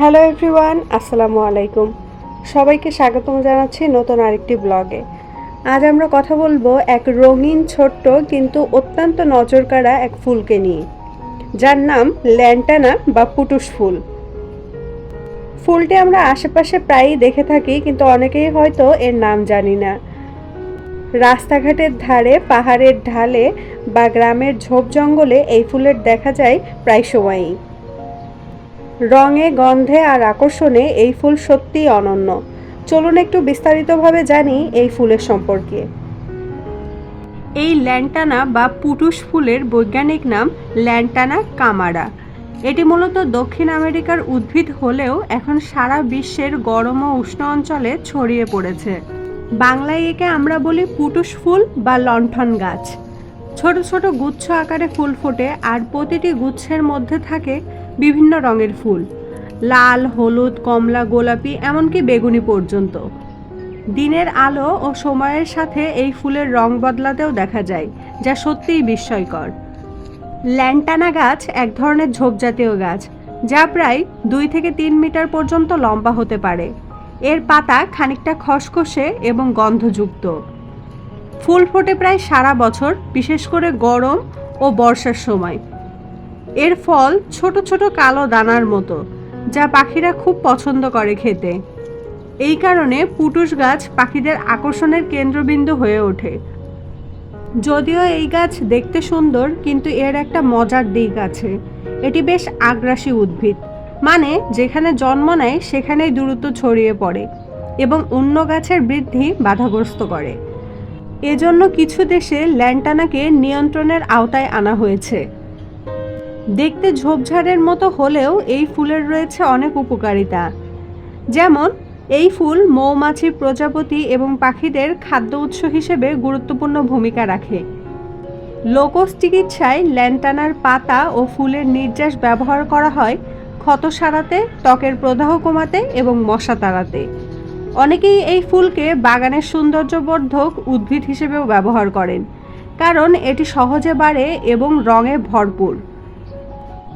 Hello everyone, আসসালামু আলাইকুম। সবাইকে স্বাগতম জানাচ্ছি নতুন আরেকটি ব্লগে। আজ আমরা কথা বলব এক রঙিন ছোট্ট কিন্তু অত্যন্ত নজরকাড়া এক ফুলকে নিয়ে। যার নাম ল্যান্টানা বা পুটুস ফুল। ফুলটি আমরা আশেপাশে প্রায়ই দেখে থাকি, কিন্তু অনেকেই হয়তো এর নাম জানি না। রাস্তাঘাটের ধারে, পাহাড়ের ঢালে বা গ্রামের ঝোপ জঙ্গলে এই ফুলের দেখা যায় প্রায় সময়ই। রঙে, গন্ধে আর আকর্ষণে এই ফুল সত্যিই অনন্য। চলুন একটু বিস্তারিতভাবে জানি এই ফুলের সম্পর্কে। এই ল্যান্টানা বা পুটুস ফুলের বৈজ্ঞানিক নাম ল্যান্টানা কামারা। এটি মূলত দক্ষিণ আমেরিকার উদ্ভিদ হলেও এখন সারা বিশ্বের গরম ও উষ্ণ অঞ্চলে ছড়িয়ে পড়েছে। বাংলায় একে আমরা বলি পুটুস ফুল বা লণ্ঠন গাছ। ছোট ছোট গুচ্ছ আকারে ফুল ফোটে আর প্রতিটি গুচ্ছের মধ্যে থাকে বিভিন্ন রঙের ফুল। লাল, হলুদ, কমলা, গোলাপি, এমনকি বেগুনি পর্যন্ত। দিনের আলো ও সময়ের সাথে এই ফুলের রং বদলাতেও দেখা যায়, যা সত্যিই বিস্ময়কর। ল্যান্টানা গাছ এক ধরনের ঝোপজাতীয় গাছ, যা প্রায় দুই থেকে তিন মিটার পর্যন্ত লম্বা হতে পারে। এর পাতা খানিকটা খসখসে এবং গন্ধযুক্ত। ফুল ফোটে প্রায় সারা বছর, বিশেষ করে গরম ও বর্ষার সময়। এর ফল ছোট ছোট কালো দানার মতো, যা পাখিরা খুব পছন্দ করে খেতে। এই কারণে পুটুস গাছ পাখিদের আকর্ষণের কেন্দ্রবিন্দু হয়ে ওঠে। যদিও এই গাছ দেখতে সুন্দর, কিন্তু এর একটা মজার দিক আছে। এটি বেশ আগ্রাসী উদ্ভিদ মানে যেখানে জন্ম নেয়, সেখানেই দূরত্ব ছড়িয়ে পড়ে এবং অন্য গাছের বৃদ্ধি বাধাগ্রস্ত করে। এজন্য কিছু দেশে ল্যান্টানাকে নিয়ন্ত্রণের আওতায় আনা হয়েছে। দেখতে ঝোপঝাড়ের মতো হলেও এই ফুলের রয়েছে অনেক উপকারিতা। যেমন, এই ফুল মৌমাছি প্রজাপতি এবং পাখিদের খাদ্য উৎস হিসেবে গুরুত্বপূর্ণ ভূমিকা রাখে। লোকজ চিকিৎসায় ল্যান্টানার পাতা ও ফুলের নির্যাস ব্যবহার করা হয় ক্ষত সারাতে, ত্বকের প্রদাহ কমাতে এবং মশা তাড়াতে। অনেকেই এই ফুলকে বাগানের সৌন্দর্যবর্ধক উদ্ভিদ হিসেবেও ব্যবহার করেন, কারণ এটি সহজে বাড়ে এবং রঙে ভরপুর।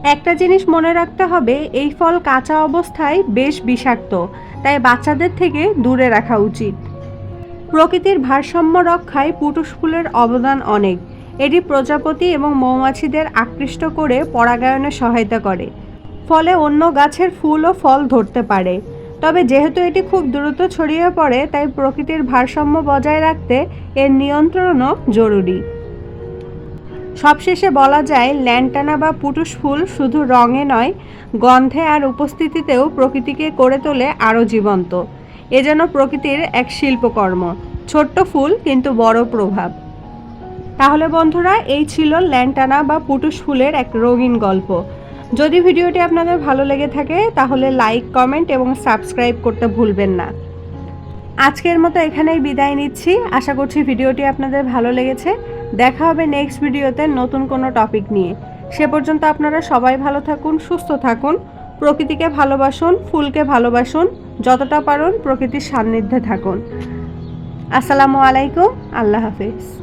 একটা জিনিস মনে রাখতে হবে, এই ফল কাঁচা অবস্থায় বেশ বিষাক্ত, তাই বাচ্চাদের থেকে দূরে রাখা উচিত। প্রকৃতির ভারসাম্য রক্ষায় পুটুস ফুলের অবদান অনেক, এটি প্রজাপতি এবং মৌমাছিদের আকৃষ্ট করে পরাগায়নে সহায়তা করে। ফলে অন্য গাছের ফুল ও ফল ধরতে পারে। তবে যেহেতু এটি খুব দ্রুত ছড়িয়ে পড়ে, তাই প্রকৃতির ভারসাম্য বজায় রাখতে এর নিয়ন্ত্রণও জরুরি। সবশেষে বলা যায়, ল্যান্টানা বা পুটুস ফুল শুধু রঙে নয়, গন্ধে আর উপস্থিতিতেও প্রকৃতিকে করে তোলে আরও জীবন্ত। এ যেন প্রকৃতির এক শিল্পকর্ম। ছোট্ট ফুল, কিন্তু বড় প্রভাব। তাহলে বন্ধুরা, এই ছিল ল্যান্টানা বা পুটুস ফুলের এক রঙিন গল্প। যদি ভিডিওটি আপনাদের ভালো লেগে থাকে, তাহলে লাইক, কমেন্ট এবং সাবস্ক্রাইব করতে ভুলবেন না। আজকের মতো এখানেই বিদায় নিচ্ছি। আশা করছি ভিডিওটি আপনাদের ভালো লেগেছে। দেখা হবে নেক্সট ভিডিওতে নতুন কোনো টপিক নিয়ে। সে পর্যন্ত আপনারা সবাই ভালো থাকুন, সুস্থ থাকুন, প্রকৃতিকে ভালোবাসুন, ফুলকে ভালোবাসুন, যতটা পারুন প্রকৃতির সান্নিধ্যে থাকুন। আসসালামু আলাইকুম, আল্লাহ হাফিজ।